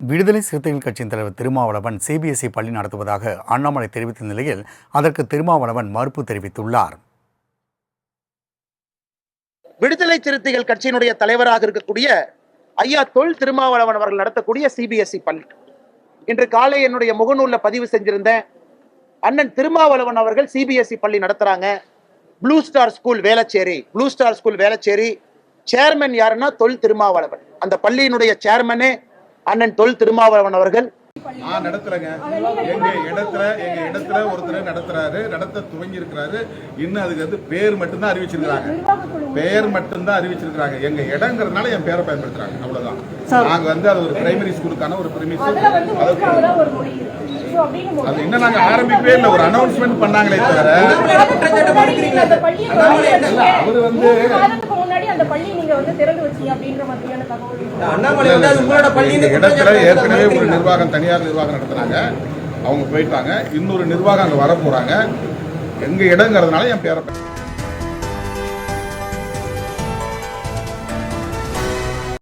விடுதலை சிறுத்தைகள் கட்சியின் தலைவர் திருமாவளவன் சிபிஎஸ்இ பள்ளி நடத்துவதாக அண்ணாமலை தெரிவித்த நிலையில் அதற்கு திருமாவளவன் மறுப்பு தெரிவித்துள்ளார். விடுதலை சிறுத்தைகள் கட்சியினுடைய தலைவராக இருக்கக்கூடிய ஐயா தொல் திருமாவளவன் அவர்கள் நடத்தக்கூடிய சிபிஎஸ்இ பள்ளி. இன்று காலை என்னுடைய முகநூலில் பதிவு செஞ்சிருந்தேன். அண்ணன் திருமாவளவன் அவர்கள் சிபிஎஸ்இ பள்ளி நடத்துறாங்க. Blue star school Velachery blue star school Velachery. Chairman யாருன்னா தொல் திருமாவளவன். அந்த பள்ளியினுடைய சேர்மனே அண்ணன் தொல் திருமாவளவன் அவர்கள். நான் நடத்துறேங்க. எங்க இடத்துல எங்க இடத்துல ஒருத்தர் நடத்துறாரு நடத்த துவங்கி இருக்கிறாரு இன்னும் அதுக்கு வந்து பேர் மட்டும்தான் அறிவிச்சிருக்காங்க பேர் மட்டும்தான் அறிவிச்சிருக்காங்க எங்க இடங்கிறதுனால என் பேரை பயன்படுத்துறாங்க. அவ்வளவுதான். நாங்க வந்து அது ஒரு பிரைமரி ஸ்கூலுக்கான ஒரு பிரிமிஸ் அது இன்னும் நாங்க ஆரம்பிக்கவே இல்லை. ஒரு அனௌன்ஸ்மெண்ட் பண்ணாங்களே தவிர. அவரு வந்து முன்னாடி அந்த பள்ளி நீங்க வந்து திறந்து வச்சீங்க அப்படின்ற மாதிரியான தகவல் இருக்கு. அண்ணாமலை வந்து அது உங்களோட பள்ளி எங்க இடத்துல ஏற்கனவே ஒரு நிர்வாகம் தனியார் நிர்வாகம் நடத்துனாங்க அவங்க போயிட்டாங்க. இன்னொரு நிர்வாகம் அங்க வர போறாங்க எங்க இடங்கிறதுனால என் பேரை